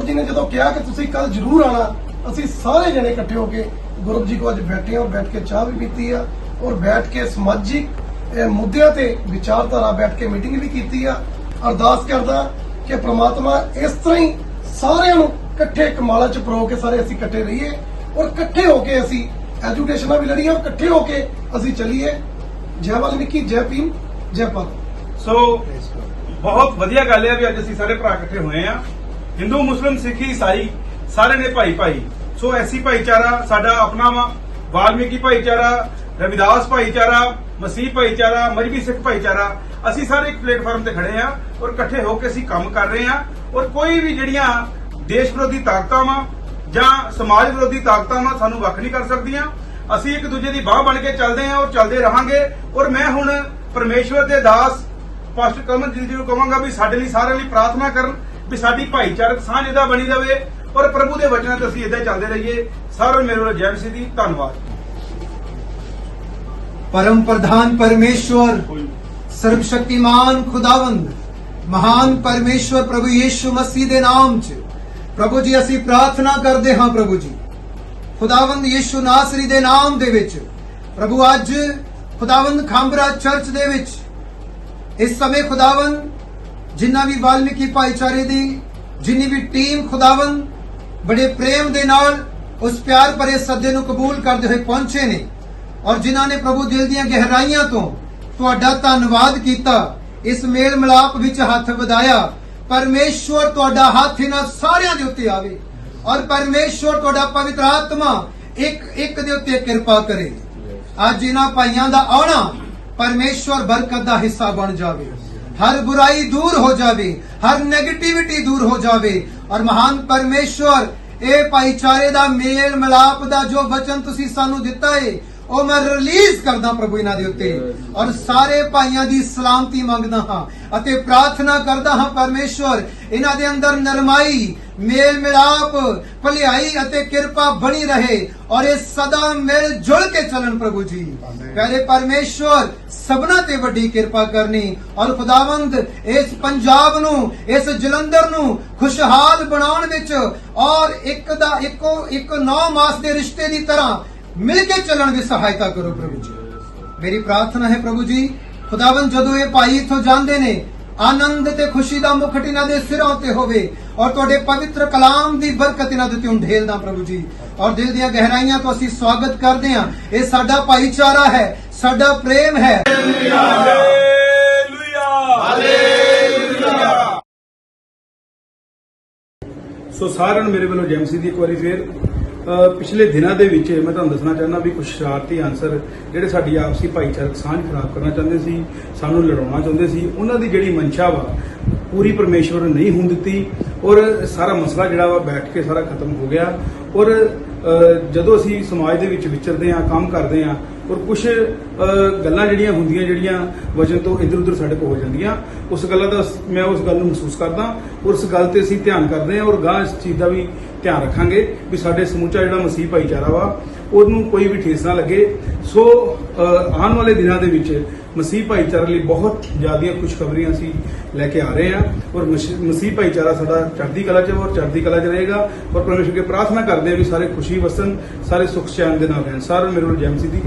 ਗੁਰਬ ਜੀ ਨੇ ਜਦੋਂ ਕਿਹਾ ਕਿ ਤੁਸੀਂ ਕੱਲ ਜ਼ਰੂਰ ਆਣਾ ਅਸੀਂ ਸਾਰੇ ਜਣੇ ਇਕੱਠੇ ਹੋ ਕੇ ਗੁਰਬ ਜੀ ਕੋ ਅੱਜ ਬੈਠੇ ਹਾਂ, ਬੈਠ ਕੇ ਚਾਹ ਵੀ ਪੀਤੀ ਆ ਔਰ ਬੈਠ ਕੇ ਸਮਾਜਿਕ ਮੁੱਦਿਆਂ ਤੇ ਵਿਚਾਰਧਾਰਾ ਬੈਠ ਕੇ ਮੀਟਿੰਗ ਵੀ ਕੀਤੀ ਆ। ਅਰਦਾਸ ਕਰਦਾ ਕਿ ਪ੍ਰਮਾਤਮਾ ਇਸ ਤਰ੍ਹਾਂ ਹੀ ਸਾਰਿਆਂ ਨੂੰ ਇਕੱਠੇ ਇੱਕ ਮਾਲਾ ਚ ਪਰੋ ਕੇ ਸਾਰੇ ਅਸੀਂ ਇਕੱਠੇ ਰਹੀਏ ਔਰ ਇਕੱਠੇ ਹੋ ਕੇ ਅਸੀਂ ਐਜੂਕੇਸ਼ਨਾਂ ਵੀ ਲੜੀਏ ਇਕੱਠੇ ਹੋ ਕੇ ਅਸੀਂ ਚੱਲੀਏ। ਜੈ ਵਾਲਮੀਕੀ ਜੈ ਭੀਮ, ਜੈ ਭਾਰਤ। ਸੋ ਬਹੁਤ ਵਧੀਆ ਗੱਲ ਹੈ ਵੀ ਅੱਜ ਅਸੀਂ ਸਾਰੇ ਭਰਾ ਇਕੱਠੇ ਹੋਏ ਆ। ਹਿੰਦੂ, ਮੁਸਲਿਮ, ਸਿੱਖ, ਈਸਾਈ, ਸਾਰੇ ਨੇ ਭਾਈ ਭਾਈ। ਸੋ ਐਸੀ ਭਾਈਚਾਰਾ ਸਾਡਾ ਆਪਣਾ ਵਾ। ਵਾਲਮੀਕੀ ਭਾਈਚਾਰਾ, ਰਵਿਦਾਸ ਭਾਈਚਾਰਾ, ਮਸੀਹ ਭਾਈਚਾਰਾ ਮਜਬੀ ਸਿੱਖ ਭਾਈਚਾਰਾ, ਅਸੀਂ ਸਾਰੇ ਇੱਕ ਪਲੇਟਫਾਰਮ ਤੇ ਖੜੇ ਆ ਔਰ ਇਕੱਠੇ ਹੋ ਕੇ ਅਸੀਂ ਕੰਮ ਕਰ ਰਹੇ ਆ ਔਰ ਕੋਈ ਵੀ ਜਿਹੜੀਆਂ ਦੇਸ਼ ਵਿਰੋਧੀ ਤਾਕਤਾਂ ਵਾ ਜਾਂ ਸਮਾਜ ਵਿਰੋਧੀ ਤਾਕਤਾਂ ਵਾ ਸਾਨੂੰ ਵੱਖ ਨਹੀਂ ਕਰ ਸਕਦੀਆਂ। ਅਸੀਂ ਇੱਕ ਦੂਜੇ ਦੀ ਬਾਹ ਬਣ ਕੇ ਚੱਲਦੇ ਆ ਔਰ ਚੱਲਦੇ ਰਹਾਂਗੇ ਔਰ ਮੈਂ ਹੁਣ ਪਰਮੇਸ਼ਵਰ ਦੇ ਦਾਸ, ਪਾਸਟਰ ਕਮਲਜੀਤ ਜੀ ਨੂੰ ਕਹਾਂਗਾ ਵੀ ਸਾਡੇ ਲਈ ਸਾਰਿਆਂ ਲਈ ਪ੍ਰਾਰਥਨਾ ਕਰਨ। ਵੀ ਸਾਡੀ ਭਾਈਚਾਰਕ ਸਾਂਝ ਇਹਦਾ ਬਣੀ ਰਵੇ ਔਰ ਪ੍ਰਭੂ ਦੇ ਵਚਨਾਂ ਤੇ ਅਸੀਂ ਇਦਾਂ ਹੀ ਚੱਲਦੇ ਰਹੀਏ ਸਾਰਿਆਂ ਨੂੰ ਮੇਰੇ ਵੱਲੋਂ ਜੈ ਮਸੀਹ ਦੀ ਧੰਨਵਾਦ परम प्रधान परमेश्वर सर्वशक्तिमान खुदावंद ਮਹਾਨ ਪਰਮੇਸ਼ਵਰ ਪ੍ਰਭੂ ਯੀਸ਼ੂ ਮਸੀਹ ਦੇ ਨਾਮ 'ਚ ਪ੍ਰਭੂ ਜੀ ਅਸੀਂ ਪ੍ਰਾਰਥਨਾ ਕਰਦੇ ਹਾਂ ਪ੍ਰਭੂ ਜੀ ਖੁਦਾਵੰਦ ਯੀਸ਼ੂ ਨਾਸਰੀ ਦੇ ਨਾਮ ਦੇ ਵਿੱਚ ਪ੍ਰਭੂ ਅੱਜ ਖੁਦਾਵੰਦ ਖਾਂਬਰਾ ਚਰਚ ਦੇ ਵਿੱਚ ਇਸ ਸਮੇਂ ਖੁਦਾਵੰਦ ਜਿੰਨਾ ਵੀ ਵਾਲਮੀਕੀ ਭਾਈਚਾਰੇ ਦੀ ਜਿੰਨੀ ਵੀ ਟੀਮ ਖੁਦਾਵੰਦ ਬੜੇ ਪ੍ਰੇਮ ਦੇ ਨਾਲ ਉਸ ਪਿਆਰ ਭਰੇ ਸੱਦੇ ਨੂੰ ਕਬੂਲ ਕਰਦੇ ਹੋਏ ਪਹੁੰਚੇ ਨੇ ਔਰ ਜਿਨ੍ਹਾਂ ਨੇ ਪ੍ਰਭੂ ਦਿਲ ਦੀਆਂ ਗਹਿਰਾਈਆਂ ਤੋਂ ਤੁਹਾਡਾ ਧੰਨਵਾਦ ਕੀਤਾ, ਇਸ ਮੇਲ ਮਿਲਾਪ ਵਿੱਚ ਹੱਥ ਵਧਾਇਆ, ਪਰਮੇਸ਼ਵਰ ਤੁਹਾਡਾ ਹੱਥ ਇਹਨਾਂ ਸਾਰਿਆਂ ਦੇ ਉੱਤੇ ਆਵੇ ਔਰ ਪਰਮੇਸ਼ਵਰ ਤੁਹਾਡਾ ਪਵਿੱਤਰ ਆਤਮਾ ਇੱਕ ਇੱਕ ਦੇ ਉੱਤੇ ਕਿਰਪਾ ਕਰੇ। ਅੱਜ ਇਹਨਾਂ ਭਾਈਆਂ ਦਾ ਆਉਣਾ ਪਰਮੇਸ਼ਵਰ ਬਰਕਤ ਦਾ ਹਿੱਸਾ ਬਣ ਜਾਵੇ। ਹਰ ਬੁਰਾਈ ਦੂਰ ਹੋ ਜਾਵੇ ਹਰ 네ਗੇਟਿਵਿਟੀ ਦੂਰ ਹੋ ਜਾਵੇ ਔਰ ਮਹਾਨ ਪਰਮੇਸ਼ਵਰ ਇਹ ਭਾਈਚਾਰੇ ਦਾ ਮੇਲ ਮਿਲਾਪ ਦਾ ਜੋ ਵਚਨ ਤੁਸੀਂ ਸਾਨੂੰ ਦਿੱਤਾ ਏ ਉਹ ਮੈਂ ਰਿਲੀਜ਼ ਕਰਦਾ ਪ੍ਰਭੂ ਇਹਨਾਂ ਦੇ ਉੱਤੇ ਔਰ ਸਾਰੇ ਭਾਈਆਂ ਦੀ ਸਲਾਮਤੀ ਮੰਗਦਾ ਹਾਂ ਅਤੇ ਪ੍ਰਾਰਥਨਾ ਕਰਦਾ ਹਾਂ ਪਰਮੇਸ਼ਵਰ ਇਹਨਾਂ ਦੇ ਅੰਦਰ ਨਰਮਾਈ ਮੇਲ ਮਿਲਾਪ ਭਲਾਈ ਅਤੇ ਕਿਰਪਾ ਬਣੀ ਰਹੇ ਔਰ ਇਹ ਸਦਾ ਮਿਲ ਜੁਲ ਕੇ ਚੱਲਣ ਪ੍ਰਭੂ ਜੀ। ਪਹਿਲੇ ਪਰਮੇਸ਼ਵਰ ਸਭਨਾ ਤੇ ਵੱਡੀ ਕਿਰਪਾ ਕਰਨੀ ਔਰ ਖੁਦਾਵੰਦ ਇਸ ਪੰਜਾਬ ਨੂੰ ਇਸ ਜਲੰਧਰ ਨੂੰ ਖੁਸ਼ਹਾਲ ਬਣਾਉਣ ਵਿੱਚ ਔਰ ਇੱਕ ਦਾ ਇੱਕੋ ਇੱਕ ਨੌ ਮਾਸ ਦੇ ਰਿਸ਼ਤੇ ਦੀ ਤਰ੍ਹਾਂ ਮਿਲ ਕੇ ਚੱਲਣ ਦੀ ਸਹਾਇਤਾ ਕਰੋ ਪ੍ਰਭੂ ਜੀ। ਮੇਰੀ ਪ੍ਰਾਰਥਨਾ ਹੈ ਪ੍ਰਭੂ ਜੀ ਖੁਦਾਵੰਦ ਜਦੋਂ ਇਹ ਭਾਈ ਇਥੋਂ ਜਾਂਦੇ ਨੇ ਆਨੰਦ ਤੇ ਖੁਸ਼ੀ ਦਾ ਮੁਕਟ ਇਹਨਾਂ ਦੇ ਸਿਰਾਂ ਉੱਤੇ ਹੋਵੇ ਔਰ ਤੁਹਾਡੇ ਪਵਿੱਤਰ ਕਲਾਮ ਦੀ ਬਰਕਤ ਇਹਨਾਂ ਦੇ ਉੱਤੇ ਢੇਲਦਾ ਪ੍ਰਭੂ ਜੀ। ਔਰ ਦਿਲ ਦੀਆਂ ਗਹਿਰਾਈਆਂ ਤੋਂ ਅਸੀਂ ਸਵਾਗਤ ਕਰਦੇ ਹਾਂ। ਇਹ ਸਾਡਾ ਭਾਈਚਾਰਾ ਹੈ ਸਾਡਾ ਪ੍ਰੇਮ ਹੈ। ਸੋ ਸਾਰਿਆਂ ਨੂੰ ਮੇਰੇ ਵੱਲੋਂ ਜੈਮਸੀ ਦੀ ਇੱਕ ਵਾਰੀ ਫੇਰ ਪਿਛਲੇ ਦਿਨਾਂ ਦੇ ਵਿੱਚ ਮੈਂ ਤੁਹਾਨੂੰ ਦੱਸਣਾ ਚਾਹੁੰਦਾ ਵੀ ਕੁਝ ਸ਼ਰਾਰਤੀ ਅਨਸਰ ਜਿਹੜੇ ਸਾਡੀ ਆਪਸੀ ਭਾਈਚਾਰਕ ਸਾਂਝ ਖਰਾਬ ਕਰਨਾ ਚਾਹੁੰਦੇ ਸੀ, ਸਾਨੂੰ ਲੜਾਉਣਾ ਚਾਹੁੰਦੇ ਸੀ, ਉਹਨਾਂ ਦੀ ਜਿਹੜੀ ਮਨਸ਼ਾ ਵਾ, ਪੂਰੀ ਪਰਮੇਸ਼ਵਰ ਨਹੀਂ ਹੋਣ ਦਿੱਤੀ ਔਰ ਸਾਰਾ ਮਸਲਾ ਜਿਹੜਾ ਵਾ ਬੈਠ ਕੇ ਸਾਰਾ ਖਤਮ ਹੋ ਗਿਆ ਔਰ ਜਦੋਂ ਅਸੀਂ ਸਮਾਜ ਦੇ ਵਿੱਚ ਵਿਚਰਦੇ ਹਾਂ, ਕੰਮ ਕਰਦੇ ਹਾਂ ਔਰ ਕੁਝ ਗੱਲਾਂ ਜਿਹੜੀਆਂ ਹੁੰਦੀਆਂ ਜਿਹੜੀਆਂ ਵਜਨ ਤੋਂ ਇਧਰ ਉਧਰ ਸਾਡੇ ਕੋਲ ਹੋ ਜਾਂਦੀਆਂ, ਉਸ ਗੱਲਾਂ ਦਾ ਮੈਂ ਉਸ ਗੱਲ ਨੂੰ ਮਹਿਸੂਸ ਕਰਦਾ ਔਰ ਉਸ ਗੱਲ ਤੇ ਅਸੀਂ ਧਿਆਨ ਕਰਦੇ ਹਾਂ ਔਰ ਗਾਂ ਇਸ ਚੀਜ਼ ਦਾ ਵੀ ਧਿਆਨ ਰੱਖਾਂਗੇ ਵੀ ਸਾਡੇ ਸਮੁੱਚਾ ਜਿਹੜਾ ਮਸੀਹ ਭਾਈਚਾਰਾ ਵਾ, ਉਹਨੂੰ ਕੋਈ ਵੀ ਠੇਸ ਨਾ ਲੱਗੇ। ਸੋ ਆਉਣ ਵਾਲੇ ਦਿਨਾਂ ਦੇ ਵਿੱਚ ਮਸੀਹ ਭਾਈਚਾਰੇ ਲਈ ਬਹੁਤ ਜ਼ਿਆਦੀਆਂ ਖੁਸ਼ਖਬਰੀਆਂ ਅਸੀਂ ਲੈ ਕੇ ਆ ਰਹੇ ਹਾਂ ਔਰ ਮਸੀਹ ਭਾਈਚਾਰਾ ਸਾਡਾ ਚੜ੍ਹਦੀ ਕਲਾ 'ਚ ਔਰ ਚੜ੍ਹਦੀ ਕਲਾ 'ਚ ਰਹੇਗਾ ਔਰ ਪਰਮੇਸ਼ਰ ਕੇ ਪ੍ਰਾਰਥਨਾ ਕਰਦੇ ਹਾਂ ਵੀ ਸਾਰੇ ਖੁਸ਼ੀ ਵਸਣ, ਸਾਰੇ ਸੁਖ ਚੈਨ ਦੇ ਨਾਲ ਰਹਿਣ। ਸਾਰਿਆਂ ਮੇਰੇ ਵੱਲੋਂ ਜੈ ਮਸੀਹ ਦੀ